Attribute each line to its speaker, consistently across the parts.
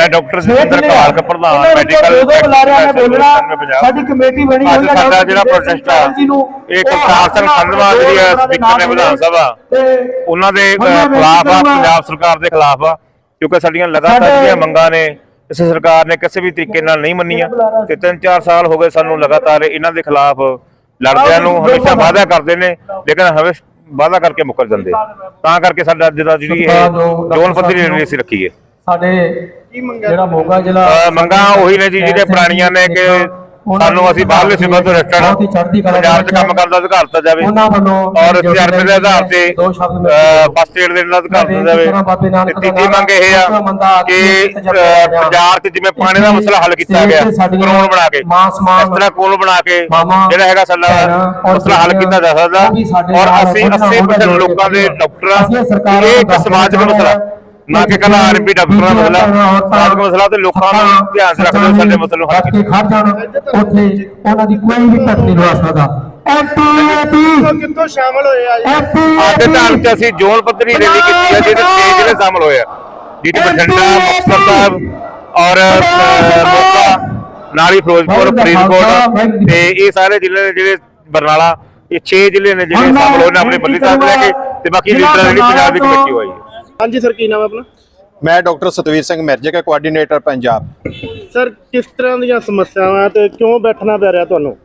Speaker 1: ਮੈਂ ਡਾਕਟਰ ਜਸਵਿੰਦਰ ਕਵਾਲਕ ਪ੍ਰਧਾਨ ਮੈਡੀਕਲ
Speaker 2: ਜਦੋਂ ਬੁਲਾਰਿਆ ਨੇ ਬੋਲਣਾ
Speaker 1: ਪੰਜਾਬ।
Speaker 2: ਸਾਡੀ ਕਮੇਟੀ ਬਣੀ ਹੋਈ ਹੈ
Speaker 1: ਸਾਡਾ ਜਿਹੜਾ ਆ
Speaker 2: ਨੂੰ
Speaker 1: ਇਹ ਕਰਤਾਰ ਸਿੰਘ ਸੰਧਵਾ ਜਿਹੜੀ ਸਪੀਕਰ ਨੇ ਵਿਧਾਨ ਸਭਾ ਉਹਨਾਂ ਦੇ ਖਿਲਾਫ ਆ ਪੰਜਾਬ ਸਰਕਾਰ ਦੇ ਖਿਲਾਫ ਆ ਕਿਉਂਕਿ ਸਾਡੀਆਂ ਲਗਾਤਾਰ ਜਿਹੜੀਆਂ ਮੰਗਾਂ ਨੇ ਇਸ ਸਰਕਾਰ ਨੇ ਕਿਸੇ ਵੀ ਤਰੀਕੇ ਨਾਲ ਨਹੀਂ ਮੰਨੀਆਂ ਤੇ 3-4 ਸਾਲ ਹੋ ਗਏ ਸਾਨੂੰ ਲਗਾਤਾਰ ਇਹਨਾਂ ਦੇ ਖਿਲਾਫ ਲੜਦਿਆਂ ਨੂੰ ਹਮੇਸ਼ਾ ਵਾਅਦਾ ਕਰਦੇ ਨੇ ਲੇਕਿਨ ਹਮੇਸ਼ਾ ਵਾਅਦਾ ਕਰਕੇ ਮੁੱਕਰ ਜਾਂਦੇ ਤਾਂ ਕਰਕੇ ਸਾਡਾ ਅੱਜ ਦਾ ਜਿਹੜੀ ਇਹ ਜੋਨ ਪੱਧਰੀ ਅਸੀਂ ਰੱਖੀ ਹੈ।
Speaker 2: ਸਾਡੇ ਜਿਹੜਾ ਮੋਗਾ ਜ਼ਿਲ੍ਹਾ
Speaker 1: ਮੰਗਾਂ ਉਹੀ ਨੇ ਜੀ ਜਿਹੜੇ ਪੁਰਾਣੀਆਂ ਨੇ ਕਿ ਸਾਨੂੰ ਅਸੀਂ ਬਾਹਰਲੇ ਸਿਮਤ ਤੋਂ
Speaker 2: ਕਲਾ
Speaker 1: ਪੰਜਾਬ 'ਚ ਕੰਮ ਕਰਨ ਦਾ ਅਧਿਕਾਰ ਦਿੱਤਾ ਜਾਵੇ।
Speaker 2: ਉਹਨਾਂ ਵੱਲੋਂ
Speaker 1: ਔਰ ਤਜਰਬੇ ਦੇ ਆਧਾਰ ਤੇ ਫਸਟ ਏਡ ਦੇਣ ਦਾ ਅਧਿਕਾਰ ਦਿੱਤਾ ਜਾਵੇ। ਤੀਜੀ ਮੰਗ ਇਹ ਆ ਕਿ। ਪੰਜਾਬ 'ਚ ਜਿਵੇਂ ਪਾਣੀ ਦਾ ਮਸਲਾ ਹੱਲ ਕੀਤਾ ਗਿਆ ਕਾਨੂੰਨ ਬਣਾ ਕੇ ਇਸ ਤਰ੍ਹਾਂ ਕਾਨੂੰਨ ਬਣਾ ਕੇ ਜਿਹੜਾ ਹੈਗਾ ਸਾਡਾ ਮਸਲਾ ਹੱਲ ਕੀਤਾ ਜਾ ਸਕਦਾ। ਔਰ ਅਸੀਂ
Speaker 2: ਉਹਨਾਂ
Speaker 1: 80%
Speaker 2: ਨਾਲ
Speaker 1: ਲੋਕਾਂ ਦੇ ਡਾਕਟਰ ਇਹ ਇੱਕ ਸਮਾਜਿਕ ਮਸਲਾ। ਨਾ ਕਿ ਕੱਲਾ ਆਰਪੀ ਡਾਕਟਰਾਂ ਦਾ ਮਸਲਾ ਸਮਾਜਿਕ ਮਸਲਾ ਤੇ ਲੋਕਾਂ ਨੂੰ ਧਿਆਨ 'ਚ ਰੱਖਦੇ ਸਾਡੇ ਮਸਲੇ ਨੂੰ ਹੱਲ
Speaker 2: ਕੇ ਖੜ ਜਾਣ ਉੱਥੇ ਉਹਨਾਂ ਦੀ ਕੋਈ ਵੀ ਟੱਕ ਨਹੀਂ ਲਵਾ ਸਕਦਾ।
Speaker 3: ਕਿੱਥੋਂ ਸ਼ਾਮਲ ਹੋਏ ਆ
Speaker 1: ਅੱਜ ਚ ਅਸੀਂ ਜ਼ੋਨ ਪੱਧਰੀ ਰੈਲੀ ਕੀਤੀ ਹੈ ਜਿਹਦੇ ਛੇ ਜ਼ਿਲ੍ਹੇ ਸ਼ਾਮਲ ਹੋਏ ਆ। ਜਿਹਦੇ ਬਠਿੰਡਾ ਮੁਕਤਸਰ ਸਾਹਿਬ ਔਰ ਮੋਗਾ ਨਾਲੀ ਫਿਰੋਜ਼ਪੁਰ ਫਰੀਦਕੋਟ ਤੇ ਇਹ ਸਾਰੇ ਜ਼ਿਲ੍ਹੇ ਨੇ ਜਿਹੜੇ ਬਰਨਾਲਾ ਇਹ 6 ਜ਼ਿਲ੍ਹੇ ਨੇ ਜਿਹੜੇ ਸ਼ਾਮਲ ਹੋਏ ਨੇ ਆਪਣੇ ਬੱਲੀ ਸਾਹਿਬ ਲੈ ਕੇ ਤੇ ਬਾਕੀ ਲੀਡਰਾਂ ਜਿਹੜੀ ਪੰਜਾਬ ਦੀ ਕਮੇਟੀ ਹੋਈ ਹੈ।
Speaker 3: ਹਾਂਜੀ ਸਰ ਕੀ ਨਾਮ ਹੈ ਆਪਣਾ?
Speaker 4: ਮੈਂ ਡਾਕਟਰ ਸਤਵੀਰ ਸਿੰਘ ਮਿਰਜੇ ਦਾ ਕੋਆਰਡੀਨੇਟਰ ਪੰਜਾਬ।
Speaker 3: ਸਰ ਕਿਸ ਤਰ੍ਹਾਂ ਦੀਆਂ ਸਮੱਸਿਆਵਾਂ ਤੇ ਕਿਉਂ ਬੈਠਣਾ ਪੈ ਰਿਹਾ ਤੁਹਾਨੂੰ?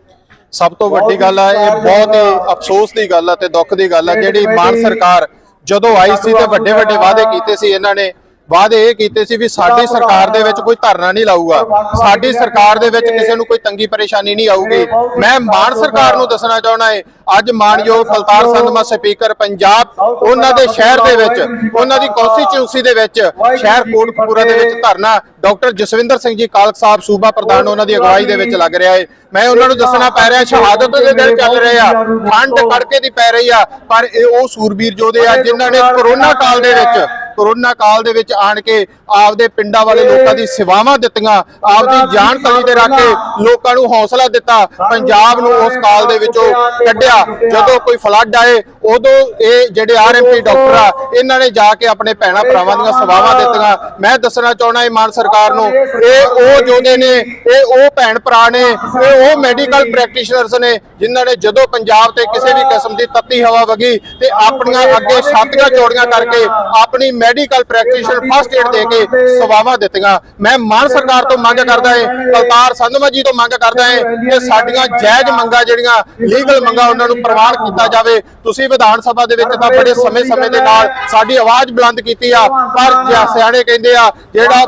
Speaker 4: ਸਭ ਤੋਂ ਵੱਡੀ ਗੱਲ ਆ ਇਹ ਬਹੁਤ ਹੀ ਅਫਸੋਸ ਦੀ ਗੱਲ ਆ ਤੇ ਦੁੱਖ ਦੀ ਗੱਲ ਆ ਜਿਹੜੀ ਮਾਨ ਸਰਕਾਰ ਜਦੋਂ ਆਈ ਸੀ ਤੇ ਵੱਡੇ ਵੱਡੇ ਵਾਅਦੇ ਕੀਤੇ ਸੀ ਇਹਨਾਂ ਨੇ ਵਾਅਦੇ ਇਹ ਕੀਤੇ ਸੀ ਵੀ ਸਾਡੀ ਸਰਕਾਰ ਦੇ ਵਿੱਚ ਕੋਈ ਧਰਨਾ ਨਹੀਂ ਲਾਊਗਾ। ਸਾਡੀ ਸਰਕਾਰ ਦੇ ਵਿੱਚ ਕਿਸੇ ਨੂੰ ਕੋਈ ਤੰਗੀ ਪਰੇਸ਼ਾਨੀ ਨਹੀਂ ਆਊਗੀ। ਮੈਂ ਮਾਨ ਸਰਕਾਰ ਨੂੰ ਦੱਸਣਾ ਚਾਹਣਾ ਹੈ ਅੱਜ ਮਾਨਯੋਗ ਕਲਤਾਰ ਸੰਧਮਾ ਸਪੀਕਰ ਪੰਜਾਬ ਉਹਨਾਂ ਦੇ ਸ਼ਹਿਰ ਦੇ ਵਿੱਚ ਉਹਨਾਂ ਦੀ ਕੌਂਸਟੀਚਿਊਂਸੀ ਦੇ ਵਿੱਚ ਸ਼ਹਿਰ ਕੋਟਕਪੂਰਾ ਦੇ ਵਿੱਚ ਧਰਨਾ ਡਾਕਟਰ ਜਸਵਿੰਦਰ ਸਿੰਘ ਜੀ ਕਾਲਕ ਸਾਹਿਬ ਸੂਬਾ ਪ੍ਰਧਾਨ ਉਹਨਾਂ ਦੀ ਅਗਵਾਈ ਦੇ ਵਿੱਚ ਲੱਗ ਰਿਹਾ ਹੈ ਮੈਂ ਉਹਨਾਂ ਨੂੰ ਦੱਸਣਾ ਪੈ ਰਿਹਾ ਸ਼ਹਾਦਤ ਦੇ ਦਿਨ ਚੱਲ ਰਹੇ ਆ। ਠੰਡ ਕੜਕੇ ਦੀ ਪੈ ਰਹੀ ਆ ਪਰ ਇਹ ਉਹ ਸੂਰਬੀਰ ਯੋਧੇ ਆ ਜਿਨ੍ਹਾਂ ਨੇ ਕਰੋਨਾ ਕਾਲ ਦੇ ਵਿੱਚ ਕਰੋਨਾ ਕਾਲ ਦੇ ਵਿੱਚ ਆਣ ਕੇ ਆਪਦੇ ਪਿੰਡਾਂ ਵਾਲੇ ਲੋਕਾਂ ਦੀ ਸੇਵਾਵਾਂ ਦਿੱਤੀਆਂ ਆਪਦੀ ਜਾਨ ਤਲੀ ਤੇ ਰੱਖ ਕੇ ਲੋਕਾਂ ਨੂੰ ਹੌਸਲਾ ਦਿੱਤਾ ਪੰਜਾਬ ਨੂੰ ਉਸ ਕਾਲ ਦੇ ਵਿੱਚੋਂ ਕੱਢਿਆ। ਜਦੋਂ ਕੋਈ ਫਲੱਡ ਆਏ ਉਦੋਂ ਇਹ ਜਿਹੜੇ ਆਰਐਮਪੀ ਡਾਕਟਰ ਆ ਇਹਨਾਂ ਨੇ ਜਾ ਕੇ ਆਪਣੇ ਭੈਣਾ ਭਰਾਵਾਂ ਦੀਆਂ ਸੇਵਾਵਾਂ ਦਿੱਤੀਆਂ। ਮੈਂ ਦੱਸਣਾ ਚਾਹਣਾ ਇਹ ਮਾਨ ਸਰਕਾਰ ਨੂੰ ਇਹ ਉਹ ਯੋਧੇ ਨੇ ਇਹ ਉਹ ਭੈਣ ਭਰਾ ਨੇ ਇਹ ਉਹ ਮੈਡੀਕਲ ਪ੍ਰੈਕਟੀਸ਼ਨਰਸ ਨੇ ਜਿਨ੍ਹਾਂ ਨੇ ਜਦੋਂ ਪੰਜਾਬ ਤੇ ਕਿਸੇ ਵੀ ਕਿਸਮ ਦੀ ਤੱਤੀ ਹਵਾ ਵਗੀ ਤੇ ਆਪਣੀਆਂ ਅੱਗੇ ਛਾਤੀਆਂ ਚੌੜੀਆਂ ਕਰਕੇ ਆਪਣੀ ਮੈਡੀਕਲ ਪ੍ਰੈਕਟੀਸ਼ਨਰ ਫਸਟ ਏਡ ਦੇ ਕੇ ਸੇਵਾਵਾਂ ਦਿੱਤੀਆਂ। ਮੈਂ ਮਾਨ ਸਰਕਾਰ ਤੋਂ ਮੰਗ ਕਰਦਾ ਹਾਂ ਕਲਤਾਰ ਸੰਧਮਾ ਜੀ ਤੋਂ ਮੰਗ ਕਰਦਾ ਹਾਂ ਕਿ ਸਾਡੀਆਂ ਜਾਇਜ਼ ਮੰਗਾਂ ਜਿਹੜੀਆਂ ਲੀਗਲ ਮੰਗਾਂ ਉਹਨਾਂ ਨੂੰ ਪ੍ਰਵਾਨ ਕੀਤਾ ਜਾਵੇ। ਤੁਸੀਂ ਵਿਧਾਨ ਸਭਾ ਦੇ ਵਿੱਚ ਤਾਂ ਬੜੇ ਸਮੇਂ-ਸਮੇਂ ਦੇ ਨਾਲ ਸਾਡੀ ਆਵਾਜ਼ ਬੁਲੰਦ ਕੀਤੀ ਆ, ਪਰ ਸਿਆਣੇ ਕਹਿੰਦੇ ਆ, ਜਿਹੜਾ